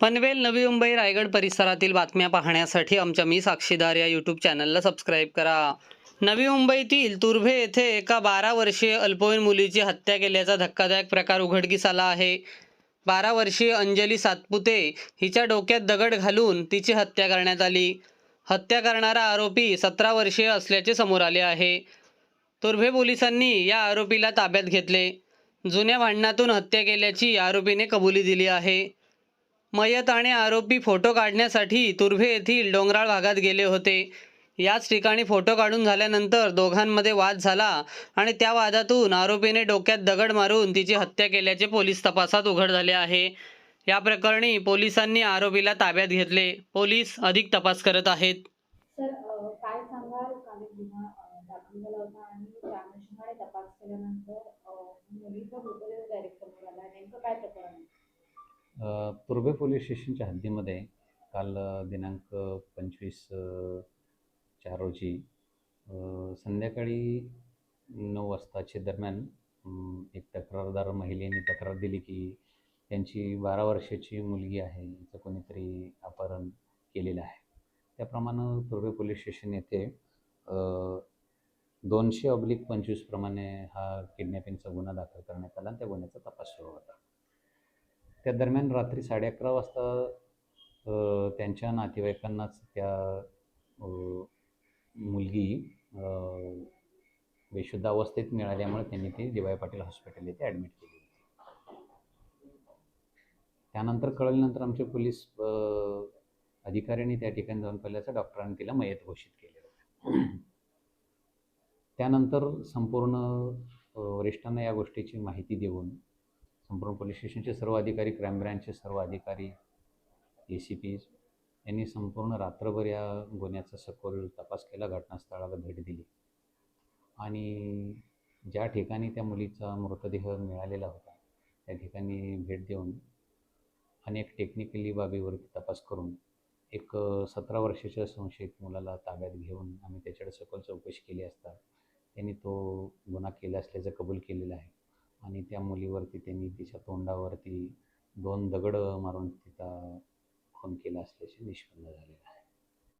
पनवेल नवी मुंबई रायगड परिसरातील बातम्या पाहण्यासाठी आमच्या मी साक्षीदार या यूट्यूब चॅनलला सबस्क्राईब करा. नवी मुंबईतील तुर्भे येथे एका बारा वर्षीय अल्पवयीन मुलीची हत्या केल्याचा धक्कादायक प्रकार उघडकीस आला आहे. बारा वर्षीय अंजली सातपुते हिच्या डोक्यात दगड घालून तिची हत्या करण्यात आली. हत्या करणारा आरोपी सतरा वर्षीय असल्याचे समोर आले आहे. तुर्भे पोलिसांनी या आरोपीला ताब्यात घेतले. जुन्या भांडणातून हत्या केल्याची आरोपीने कबुली दिली आहे. मयत आणि आरोपी फोटो काढण्यासाठी तुर्भे येथील डोंगराळ भागात गेले होते. याच ठिकाणी फोटो काढून झाल्यानंतर दोघांमध्ये वाद झाला आणि त्या वादातून आरोपीने डोक्यात दगड मारून तिची हत्या केल्याचे पोलीस तपासात उघड झाले आहे. या प्रकरणी पोलिसांनी आरोपीला ताब्यात घेतले. पोलीस अधिक तपास करत आहेत. सर काय सांगाल? काल गुन्हा दाखल झाला होता आणि त्या अनुषंगाने तपास केल्यानंतर मुलीचा मृतदेह डायरेक्ट समोर आला. नेमकं काय प्रकरण तुर्भे पोलीस स्टेशनच्या हद्दीमध्ये काल दिनांक पंचवीस चार रोजी संध्याकाळी नऊ वाजताच्या दरम्यान एक तक्रारदार महिलेने तक्रार दिली की त्यांची बारा वर्षाची मुलगी आहे हिचं कोणीतरी अपहरण केलेलं आहे. त्याप्रमाणे तुर्भे पोलीस स्टेशन येथे दोनशे ऑब्लिक पंचवीस प्रमाणे हा किडनॅपिंगचा गुन्हा दाखल करण्यात आला आणि त्या गुन्ह्याचा तपास सुरू होता. त्या दरम्यान रात्री साडे अकरा वाजता त्यांच्या नातेवाईकांनाच त्या मुलगी बेशुद्ध अवस्थेत मिळाल्यामुळे त्यांनी ती डी पाटील हॉस्पिटल येथे ॲडमिट केली त्यानंतर कळल्यानंतर आमचे पोलीस अधिकाऱ्यांनी त्या ठिकाणी जाऊन पाहिल्याचं डॉक्टरांनी तिला मयत घोषित केले त्यानंतर संपूर्ण वरिष्ठांना या गोष्टीची माहिती देऊन संपूर्ण पोलीस स्टेशनचे सर्व अधिकारी क्राईम ब्रँचचे सर्व अधिकारी ए सी पीज यांनी संपूर्ण रात्रभर या गुन्ह्याचा सखोल तपास केला घटनास्थळाला भेट दिली. आणि ज्या ठिकाणी त्या मुलीचा मृतदेह मिळालेला होता त्या ठिकाणी भेट देऊन अनेक टेक्निकली बाबीवरती तपास करून एक सतरा वर्षाच्या संशयित मुलाला ताब्यात घेऊन आम्ही त्याच्याकडे सखोल चौकशी केली असता त्यांनी तो गुन्हा केला असल्याचं कबूल केलेलं आहे. आणि त्या मुलीवरती त्यांनी तिच्या तोंडावरती दोन दगड मारून तिचा खून केला असल्याचे निष्पन्न झालेलं आहे.